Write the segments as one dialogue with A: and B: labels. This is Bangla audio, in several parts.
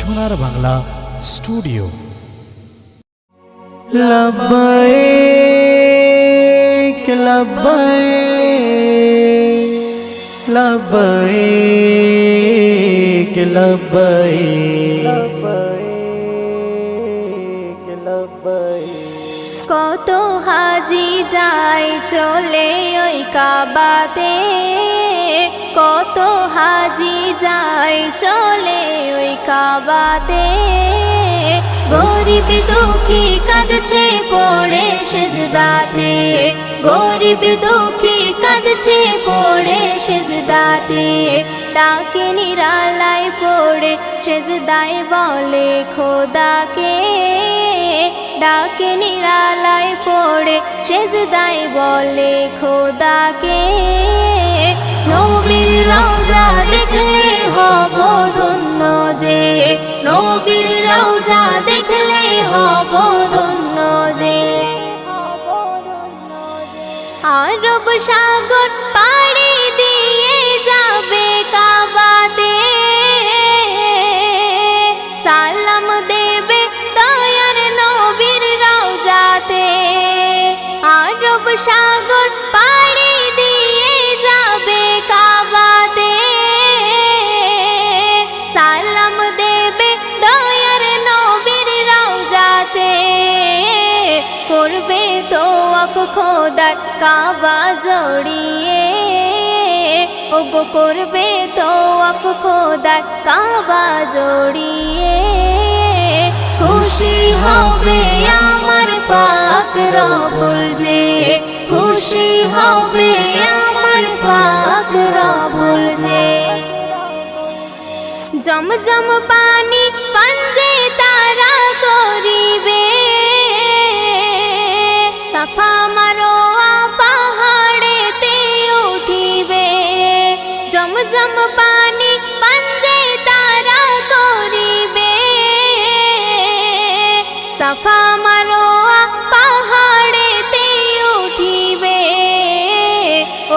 A: সোনার বাংলা স্টুডিও।
B: কত হাজি যায় চলে ওই কাবাতে। কত হাজি যায় চলে ওই কাবাতে। গরিব দুঃখী কাঁদছে পড়ে সেজদাতে। গরিব দুঃখী কাঁদছে পড়ে সেজদাতে। তাকে নিরালায় পড়ে সেজদায় বলে খোদাকে। ডাকে নিরালায় পড়ে সেজদায় বলে খোদাকে। নবীর রওজা দেখলে হব ধন্য যে। নবীর রওজা দেখলে হব ধন্য যে। আরব সাগর পাড়ি দিয়ে যাবে কাবাতে। সালাম দেবে দয়ার নবীর রওজাতে। আরব সাগর পাড়ি খোদার কাবা জড়িয়ে ওগো করবে তো আফ খোদার কাবা জড়িয়ে। খুশি হবে আমার পাক রবুল যে, খুশি হবে আমার পাক রবুল যে। জমজম পানি পঞ্জে তারা করিবে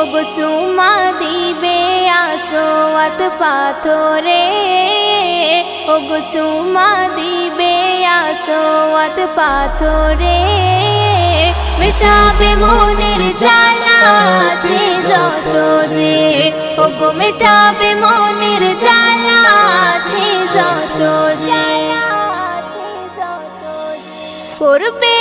B: ওগো চুমা দিবে আসোয়াত পাথরে। ওগো চুমা দিবে আসোয়াত পাথরে। মেটাবে মনের জ্বালা যত যে। ওগো মেটাবে মনের জ্বালা আছে যত যে। করবে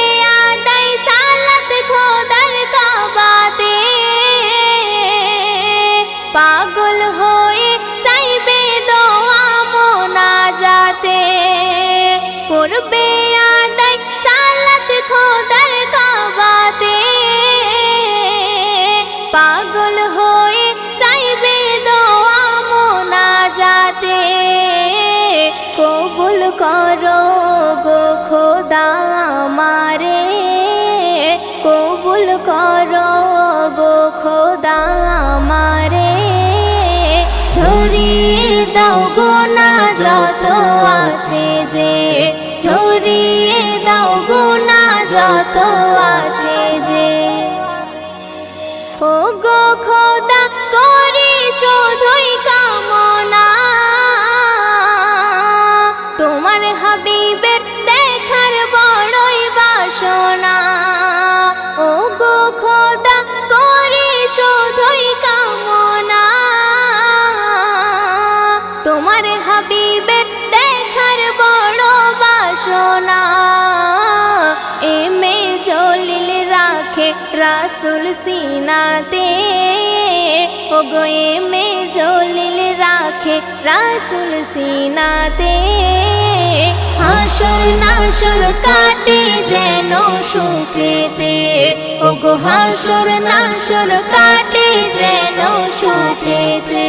B: পাগল হয়ে চাইবে দোয়া মোনা যাতে করবে খোদার পাগল হয়ে দোয়া যাতে কবুল করো গো খোদা আমারে। কবুল করো গো খোদা যত আছে যে। ও গো খোদা, করি শুধুই কামনা। তোমার হাবিবের দেখার বড়ই বাসনা। ও গো খোদা, করি শুধুই কামনা। তোমার হাবিবের দেখার বড় বাসনা। রাসুল সিনাতে ওগো এমে জলিল রাখে রাসুল সিনাতে। হাসর নাসর কাটে যেন সুখেতে, ওগো হাসর নাসর কাটে যেন সুখেতে।